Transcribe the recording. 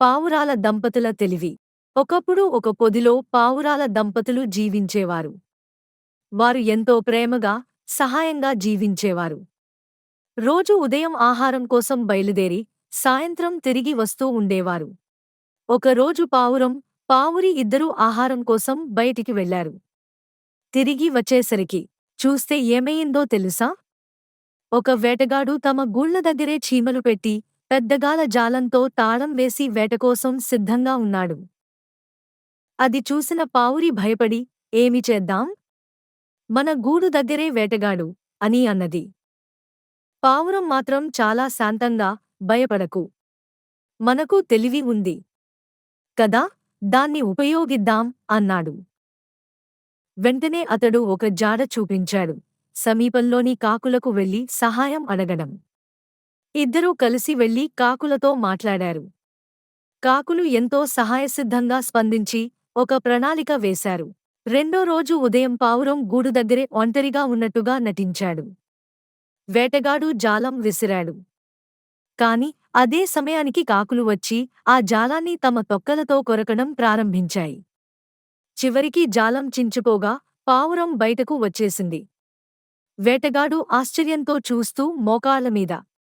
పావురాల దంపతుల తెలివి. ఒకప్పుడు ఒక పొదిలో పావురాల దంపతులు జీవించేవారు. వారు ఎంతో ప్రేమగా సహాయంగా జీవించేవారు. రోజు ఉదయం ఆహారం కోసం బయలుదేరి సాయంత్రం తిరిగి వస్తూ ఉండేవారు. ఒకరోజు పావురం పావురి ఇద్దరూ ఆహారం కోసం బయటికి వెళ్ళారు తిరిగి వచ్చేసరికి చూస్తే ఏమయిందో తెలుసా? ఒక వేటగాడు తమ గూళ్ళ దగ్గరే చీమలు పెట్టి పెద్దగాల జాలంతో తాళం వేసి వేటకోసం సిద్ధంగా ఉన్నాడు. అది చూసిన పావురి భయపడి ఏమి చేద్దాం? మన గూడు దగ్గరే వేటగాడు అని అన్నది. పావురం మాత్రం చాలా శాంతంగా భయపడకు. మనకు తెలివి ఉంది. కదా దాన్ని ఉపయోగిద్దాం అన్నాడు. వెంటనే అతడు ఒక జాడ చూపించాడు. సమీపంలోని కాకులకు వెళ్ళి సహాయం అడగడం. ఇద్దరూ కలిసి వెళ్ళి కాకులతో మాట్లాడారు. కాకులు ఎంతో సహాయసిద్ధంగా స్పందించి ఒక ప్రణాళిక వేశారు. రెండో రోజు ఉదయం పావురం గూడు దగ్గరే ఒంటరిగా ఉన్నట్టుగా నటించాడు. వేటగాడు జాలం విసిరాడు. కాని అదే సమయానికి కాకులు వచ్చి ఆ జాలాన్ని తమ తొక్కలతో కొరకడం ప్రారంభించాయి. చివరికి జాలం చించుకోగా పావురం బయటకు వచ్చేసింది. వేటగాడు ఆశ్చర్యంతో చూస్తూ మోకాళ్ళ మీద